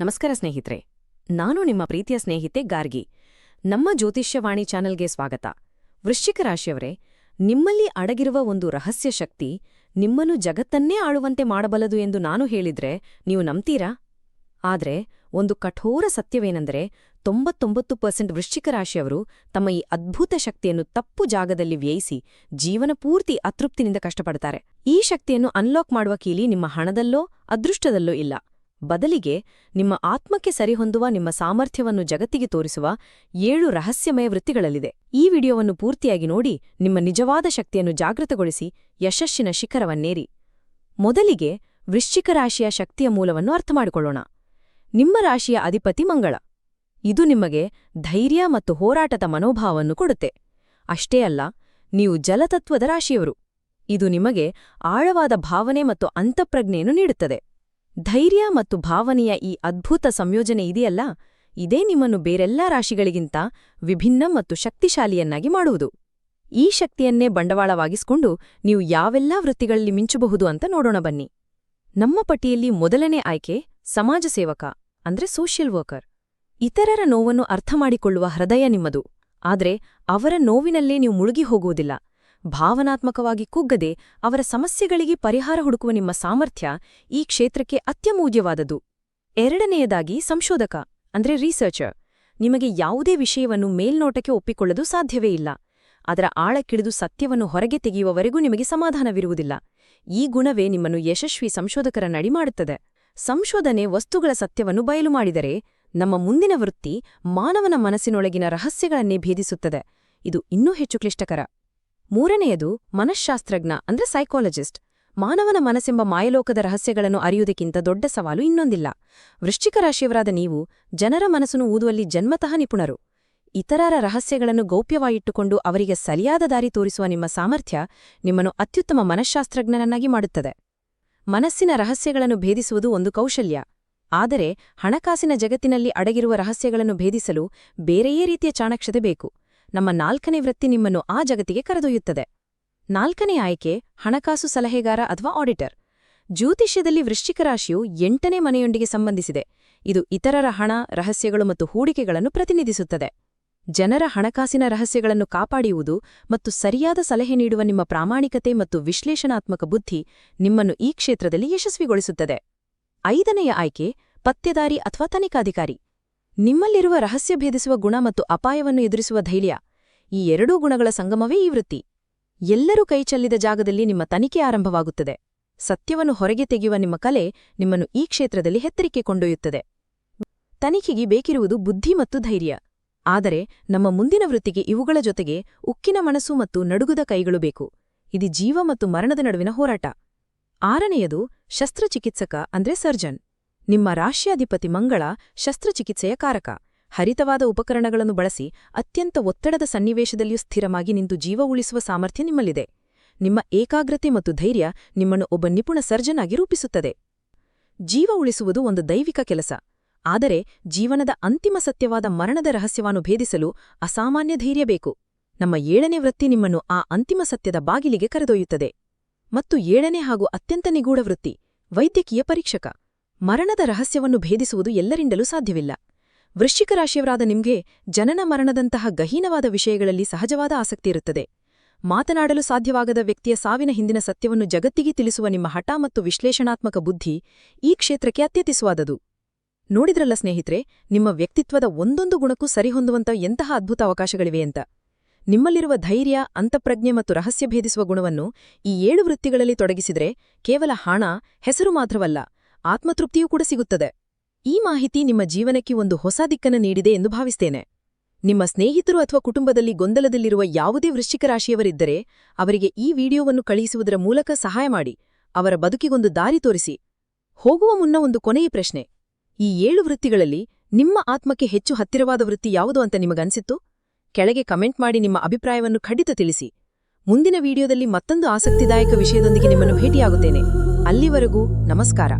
ನಮಸ್ಕಾರ ಸ್ನೇಹಿತರೆ. ನಾನು ನಿಮ್ಮ ಪ್ರೀತಿಯ ಸ್ನೇಹಿತೆ ಗಾರ್ಗಿ. ನಮ್ಮ ಜ್ಯೋತಿಷ್ಯವಾಣಿ ಚಾನೆಲ್ಗೆ ಸ್ವಾಗತ. ವೃಶ್ಚಿಕ ರಾಶಿಯವರೇ, ನಿಮ್ಮಲ್ಲಿ ಅಡಗಿರುವ ಒಂದು ರಹಸ್ಯ ಶಕ್ತಿ ನಿಮ್ಮನ್ನು ಜಗತ್ತನ್ನೇ ಆಳುವಂತೆ ಮಾಡಬಲ್ಲದು ಎಂದು ನಾನು ಹೇಳಿದ್ರೆ ನೀವು ನಂಬ್ತೀರಾ? ಆದರೆ, ಒಂದು ಕಠೋರ ಸತ್ಯವೇನೆಂದರೆ ತೊಂಬತ್ತೊಂಬತ್ತು ಪರ್ಸೆಂಟ್ ವೃಶ್ಚಿಕ ರಾಶಿಯವರು ತಮ್ಮ ಈ ಅದ್ಭುತ ಶಕ್ತಿಯನ್ನು ತಪ್ಪು ಜಾಗದಲ್ಲಿ ವ್ಯಯಿಸಿ ಜೀವನ ಪೂರ್ತಿ ಅತೃಪ್ತಿನಿಂದ ಕಷ್ಟಪಡ್ತಾರೆ. ಈ ಶಕ್ತಿಯನ್ನು ಅನ್ಲಾಕ್ ಮಾಡುವ ಕೀಲಿ ನಿಮ್ಮ ಹಣದಲ್ಲೋ, ಅದೃಷ್ಟದಲ್ಲೋ ಇಲ್ಲ. ಬದಲಿಗೆ ನಿಮ್ಮ ಆತ್ಮಕ್ಕೆ ಸರಿಹೊಂದುವ ನಿಮ್ಮ ಸಾಮರ್ಥ್ಯವನ್ನು ಜಗತ್ತಿಗೆ ತೋರಿಸುವ ಏಳು ರಹಸ್ಯಮಯ ವೃತ್ತಿಗಳಲ್ಲಿದೆ. ಈ ವಿಡಿಯೋವನ್ನು ಪೂರ್ತಿಯಾಗಿ ನೋಡಿ ನಿಮ್ಮ ನಿಜವಾದ ಶಕ್ತಿಯನ್ನು ಜಾಗೃತಗೊಳಿಸಿ ಯಶಸ್ಸಿನ ಶಿಖರವನ್ನೇರಿ. ಮೊದಲಿಗೆ ವೃಶ್ಚಿಕ ರಾಶಿಯ ಶಕ್ತಿಯ ಮೂಲವನ್ನು ಅರ್ಥಮಾಡಿಕೊಳ್ಳೋಣ. ನಿಮ್ಮ ರಾಶಿಯ ಅಧಿಪತಿ ಮಂಗಳ. ಇದು ನಿಮಗೆ ಧೈರ್ಯ ಮತ್ತು ಹೋರಾಟದ ಮನೋಭಾವವನ್ನು ಕೊಡುತ್ತೆ. ಅಷ್ಟೇ ಅಲ್ಲ, ನೀವು ಜಲತತ್ವದ ರಾಶಿಯವರು. ಇದು ನಿಮಗೆ ಆಳವಾದ ಭಾವನೆ ಮತ್ತು ಅಂತಃಪ್ರಜ್ಞೆಯನ್ನು ನೀಡುತ್ತದೆ. ಧೈರ್ಯ ಮತ್ತು ಭಾವನೆಯ ಈ ಅದ್ಭುತ ಸಂಯೋಜನೆ ಇದೆಯಲ್ಲ? ಇದೇ ನಿಮ್ಮನ್ನು ಬೇರೆಲ್ಲಾ ರಾಶಿಗಳಿಗಿಂತ ವಿಭಿನ್ನ ಮತ್ತು ಶಕ್ತಿಶಾಲಿಯನ್ನಾಗಿ ಮಾಡುವುದು. ಈ ಶಕ್ತಿಯನ್ನೇ ಬಂಡವಾಳವಾಗಿಸಿಕೊಂಡು ನೀವು ಯಾವೆಲ್ಲಾ ವೃತ್ತಿಗಳಲ್ಲಿ ಮಿಂಚಬಹುದು ಅಂತ ನೋಡೋಣ ಬನ್ನಿ. ನಮ್ಮ ಪಟ್ಟಿಯಲ್ಲಿ ಮೊದಲನೇ ಆಯ್ಕೆ ಸಮಾಜ ಸೇವಕ, ಅಂದ್ರೆ ಸೋಷಿಯಲ್ ವರ್ಕರ್ ಇತರರ ನೋವನ್ನು ಅರ್ಥಮಾಡಿಕೊಳ್ಳುವ ಹೃದಯ ನಿಮ್ಮದು. ಆದರೆ ಅವರ ನೋವಿನಲ್ಲೇ ನೀವು ಮುಳುಗಿ ಹೋಗುವುದಿಲ್ಲ. ಭಾವನಾತ್ಮಕವಾಗಿ ಕುಗ್ಗದೆ ಅವರ ಸಮಸ್ಯೆಗಳಿಗೆ ಪರಿಹಾರ ಹುಡುಕುವ ನಿಮ್ಮ ಸಾಮರ್ಥ್ಯ ಈ ಕ್ಷೇತ್ರಕ್ಕೆ ಅತ್ಯಮೂಲ್ಯವಾದದು ಎರಡನೆಯದಾಗಿ ಸಂಶೋಧಕ, ಅಂದ್ರೆ ರಿಸರ್ಚರ್ ನಿಮಗೆ ಯಾವುದೇ ವಿಷಯವನ್ನು ಮೇಲ್ನೋಟಕ್ಕೆ ಒಪ್ಪಿಕೊಳ್ಳಲು ಸಾಧ್ಯವೇ ಇಲ್ಲ. ಅದರ ಆಳಕ್ಕಿಳಿದು ಸತ್ಯವನ್ನು ಹೊರಗೆ ತೆಗೆಯುವವರೆಗೂ ನಿಮಗೆ ಸಮಾಧಾನವಿರುವುದಿಲ್ಲ. ಈ ಗುಣವೇ ನಿಮ್ಮನ್ನು ಯಶಸ್ವಿ ಸಂಶೋಧಕರ ನಡಿ ಮಾಡುತ್ತದೆ. ಸಂಶೋಧನೆ ವಸ್ತುಗಳ ಸತ್ಯವನ್ನು ಬಯಲು ಮಾಡಿದರೆ ನಮ್ಮ ಮುಂದಿನ ವೃತ್ತಿ ಮಾನವನ ಮನಸ್ಸಿನೊಳಗಿನ ರಹಸ್ಯಗಳನ್ನೇ ಭೇದಿಸುತ್ತದೆ. ಇದು ಇನ್ನೂ ಹೆಚ್ಚು ಕ್ಲಿಷ್ಟಕರ. ಮೂರನೆಯದು ಮನಃಶಾಸ್ತ್ರಜ್ಞ, ಅಂದ್ರೆ ಸೈಕಾಲಜಿಸ್ಟ್ ಮಾನವನ ಮನಸ್ಸೆಂಬ ಮಾಯಲೋಕದ ರಹಸ್ಯಗಳನ್ನು ಅರಿಯುವುದಕ್ಕಿಂತ ದೊಡ್ಡ ಸವಾಲು ಇನ್ನೊಂದಿಲ್ಲ. ವೃಶ್ಚಿಕ ರಾಶಿಯವರಾದ ನೀವು ಜನರ ಮನಸ್ಸನ್ನು ಊದುವಲ್ಲಿ ಜನ್ಮತಃ ನಿಪುಣರು. ಇತರರ ರಹಸ್ಯಗಳನ್ನು ಗೌಪ್ಯವಾಗಿಟ್ಟುಕೊಂಡು ಅವರಿಗೆ ಸರಿಯಾದ ದಾರಿ ತೋರಿಸುವ ನಿಮ್ಮ ಸಾಮರ್ಥ್ಯ ನಿಮ್ಮನ್ನು ಅತ್ಯುತ್ತಮ ಮನಃಶಾಸ್ತ್ರಜ್ಞನನ್ನಾಗಿ ಮಾಡುತ್ತದೆ. ಮನಸ್ಸಿನ ರಹಸ್ಯಗಳನ್ನು ಭೇದಿಸುವುದು ಒಂದು ಕೌಶಲ್ಯ. ಆದರೆ ಹಣಕಾಸಿನ ಜಗತ್ತಿನಲ್ಲಿ ಅಡಗಿರುವ ರಹಸ್ಯಗಳನ್ನು ಭೇದಿಸಲು ಬೇರೆಯೇ ರೀತಿಯ ಚಾಣಕ್ಷತೆ ಬೇಕು. ನಮ್ಮ ನಾಲ್ಕನೇ ವೃತ್ತಿ ನಿಮ್ಮನ್ನು ಆ ಜಗತ್ತಿಗೆ ಕರೆದೊಯ್ಯುತ್ತದೆ. ನಾಲ್ಕನೇ ಆಯ್ಕೆ ಹಣಕಾಸು ಸಲಹೆಗಾರ ಅಥವಾ ಆಡಿಟರ್. ಜ್ಯೋತಿಷ್ಯದಲ್ಲಿ ವೃಶ್ಚಿಕ ರಾಶಿಯು ಎಂಟನೇ ಮನೆಯೊಂದಿಗೆ ಸಂಬಂಧಿಸಿದೆ. ಇದು ಇತರರ ಹಣ, ರಹಸ್ಯಗಳು ಮತ್ತು ಹೂಡಿಕೆಗಳನ್ನು ಪ್ರತಿನಿಧಿಸುತ್ತದೆ. ಜನರ ಹಣಕಾಸಿನ ರಹಸ್ಯಗಳನ್ನು ಕಾಪಾಡಿಯುವುದು ಮತ್ತು ಸರಿಯಾದ ಸಲಹೆ ನೀಡುವ ನಿಮ್ಮ ಪ್ರಾಮಾಣಿಕತೆ ಮತ್ತು ವಿಶ್ಲೇಷಣಾತ್ಮಕ ಬುದ್ಧಿ ನಿಮ್ಮನ್ನು ಈ ಕ್ಷೇತ್ರದಲ್ಲಿ ಯಶಸ್ವಿಗೊಳಿಸುತ್ತದೆ. ಐದನೆಯ ಆಯ್ಕೆ ಪತ್ತೆದಾರಿ ಅಥವಾ ತನಿಖಾಧಿಕಾರಿ. ನಿಮ್ಮಲ್ಲಿರುವ ರಹಸ್ಯ ಭೇದಿಸುವ ಗುಣ ಮತ್ತು ಅಪಾಯವನ್ನು ಎದುರಿಸುವ ಧೈರ್ಯ, ಈ ಎರಡೂ ಗುಣಗಳ ಸಂಗಮವೇ ಈ ವೃತ್ತಿ. ಎಲ್ಲರೂ ಕೈಚಲ್ಲಿದ ಜಾಗದಲ್ಲಿ ನಿಮ್ಮ ತನಿಖೆ ಆರಂಭವಾಗುತ್ತದೆ. ಸತ್ಯವನ್ನು ಹೊರಗೆ ತೆಗೆಯುವ ನಿಮ್ಮ ಕಲೆ ನಿಮ್ಮನ್ನು ಈ ಕ್ಷೇತ್ರದಲ್ಲಿ ಹೆತ್ತರಿಕೆ ಕೊಂಡೊಯ್ಯುತ್ತದೆ. ತನಿಖೆಗೆ ಬೇಕಿರುವುದು ಬುದ್ಧಿ ಮತ್ತು ಧೈರ್ಯ. ಆದರೆ ನಮ್ಮ ಮುಂದಿನ ವೃತ್ತಿಗೆ ಇವುಗಳ ಜೊತೆಗೆ ಉಕ್ಕಿನ ಮನಸ್ಸು ಮತ್ತು ನಡುಗುದ ಕೈಗಳು ಬೇಕು. ಇದು ಜೀವ ಮತ್ತು ಮರಣದ ನಡುವಿನ ಹೋರಾಟ. ಆರನೆಯದು ಶಸ್ತ್ರಚಿಕಿತ್ಸಕ ಅಂದ್ರೆ ಸರ್ಜನ್. ನಿಮ್ಮ ರಾಶಿಯಾಧಿಪತಿ ಮಂಗಳ ಶಸ್ತ್ರಚಿಕಿತ್ಸೆಯ ಕಾರಕ. ಹರಿತವಾದ ಉಪಕರಣಗಳನ್ನು ಬಳಸಿ ಅತ್ಯಂತ ಒತ್ತಡದ ಸನ್ನಿವೇಶದಲ್ಲಿಯೂ ಸ್ಥಿರವಾಗಿ ನಿಂತು ಜೀವ ಉಳಿಸುವ ಸಾಮರ್ಥ್ಯ ನಿಮ್ಮಲ್ಲಿದೆ. ನಿಮ್ಮ ಏಕಾಗ್ರತೆ ಮತ್ತು ಧೈರ್ಯ ನಿಮ್ಮನ್ನು ಒಬ್ಬ ನಿಪುಣ ಸರ್ಜನಾಗಿ ರೂಪಿಸುತ್ತದೆ. ಜೀವ ಉಳಿಸುವುದು ಒಂದು ದೈವಿಕ ಕೆಲಸ. ಆದರೆ ಜೀವನದ ಅಂತಿಮ ಸತ್ಯವಾದ ಮರಣದ ರಹಸ್ಯವನ್ನು ಭೇದಿಸಲು ಅಸಾಮಾನ್ಯ ಧೈರ್ಯ ಬೇಕು. ನಮ್ಮ ಏಳನೇ ವೃತ್ತಿ ನಿಮ್ಮನ್ನು ಆ ಅಂತಿಮ ಸತ್ಯದ ಬಾಗಿಲಿಗೆ ಕರೆದೊಯ್ಯುತ್ತದೆ. ಮತ್ತು ಏಳನೇ ಹಾಗೂ ಅತ್ಯಂತ ನಿಗೂಢ ವೃತ್ತಿ, ವೈದ್ಯಕೀಯ ಪರೀಕ್ಷಕ. ಮರಣದ ರಹಸ್ಯವನ್ನು ಭೇದಿಸುವುದು ಎಲ್ಲರಿಂದಲೂ ಸಾಧ್ಯವಿಲ್ಲ. ವೃಶ್ಚಿಕ ರಾಶಿಯವರಾದ ನಿಮ್ಗೆ ಜನನ ಮರಣದಂತಹ ಗಹೀನವಾದ ವಿಷಯಗಳಲ್ಲಿ ಸಹಜವಾದ ಆಸಕ್ತಿ ಇರುತ್ತದೆ. ಮಾತನಾಡಲು ಸಾಧ್ಯವಾಗದ ವ್ಯಕ್ತಿಯ ಸಾವಿನ ಹಿಂದಿನ ಸತ್ಯವನ್ನು ಜಗತ್ತಿಗೆ ತಿಳಿಸುವ ನಿಮ್ಮ ಹಠ ಮತ್ತು ವಿಶ್ಲೇಷಣಾತ್ಮಕ ಬುದ್ಧಿ ಈ ಕ್ಷೇತ್ರಕ್ಕೆ ಅತ್ಯತಿಸುವಾದದು. ನೋಡಿದ್ರಲ್ಲ ಸ್ನೇಹಿತರೆ, ನಿಮ್ಮ ವ್ಯಕ್ತಿತ್ವದ ಒಂದೊಂದು ಗುಣಕ್ಕೂ ಸರಿಹೊಂದುವಂತ ಎಂತಹ ಅದ್ಭುತ ಅವಕಾಶಗಳಿವೆ ಅಂತ. ನಿಮ್ಮಲ್ಲಿರುವ ಧೈರ್ಯ, ಅಂತಪ್ರಜ್ಞೆ ಮತ್ತು ರಹಸ್ಯ ಭೇದಿಸುವ ಗುಣವನ್ನು ಈ ಏಳು ವೃತ್ತಿಗಳಲ್ಲಿ ತೊಡಗಿಸಿದರೆ ಕೇವಲ ಹಣ, ಹೆಸರು ಮಾತ್ರವಲ್ಲ ಆತ್ಮತೃಪ್ತಿಯೂ ಕೂಡ ಸಿಗುತ್ತದೆ. ಈ ಮಾಹಿತಿ ನಿಮ್ಮ ಜೀವನಕ್ಕೆ ಒಂದು ಹೊಸ ದಿಕ್ಕನ್ನು ನೀಡಿದೆ ಎಂದು ಭಾವಿಸ್ತೇನೆ. ನಿಮ್ಮ ಸ್ನೇಹಿತರು ಅಥವಾ ಕುಟುಂಬದಲ್ಲಿ ಗೊಂದಲದಲ್ಲಿರುವ ಯಾವುದೇ ವೃಶ್ಚಿಕ ರಾಶಿಯವರಿದ್ದರೆ ಅವರಿಗೆ ಈ ವಿಡಿಯೋವನ್ನು ಕಳುಹಿಸುವುದರ ಮೂಲಕ ಸಹಾಯ ಮಾಡಿ, ಅವರ ಬದುಕಿಗೊಂದು ದಾರಿ ತೋರಿಸಿ. ಹೋಗುವ ಮುನ್ನ ಒಂದು ಕೊನೆಯ ಪ್ರಶ್ನೆ. ಈ ಏಳು ವೃತ್ತಿಗಳಲ್ಲಿ ನಿಮ್ಮ ಆತ್ಮಕ್ಕೆ ಹೆಚ್ಚು ಹತ್ತಿರವಾದ ವೃತ್ತಿ ಯಾವುದು ಅಂತ ನಿಮಗನ್ಸಿತ್ತು? ಕೆಳಗೆ ಕಮೆಂಟ್ ಮಾಡಿ ನಿಮ್ಮ ಅಭಿಪ್ರಾಯವನ್ನು ಖಂಡಿತ ತಿಳಿಸಿ. ಮುಂದಿನ ವಿಡಿಯೋದಲ್ಲಿ ಮತ್ತೊಂದು ಆಸಕ್ತಿದಾಯಕ ವಿಷಯದೊಂದಿಗೆ ನಿಮ್ಮನ್ನು ಭೇಟಿಯಾಗುತ್ತೇನೆ. ಅಲ್ಲಿವರೆಗೂ ನಮಸ್ಕಾರ.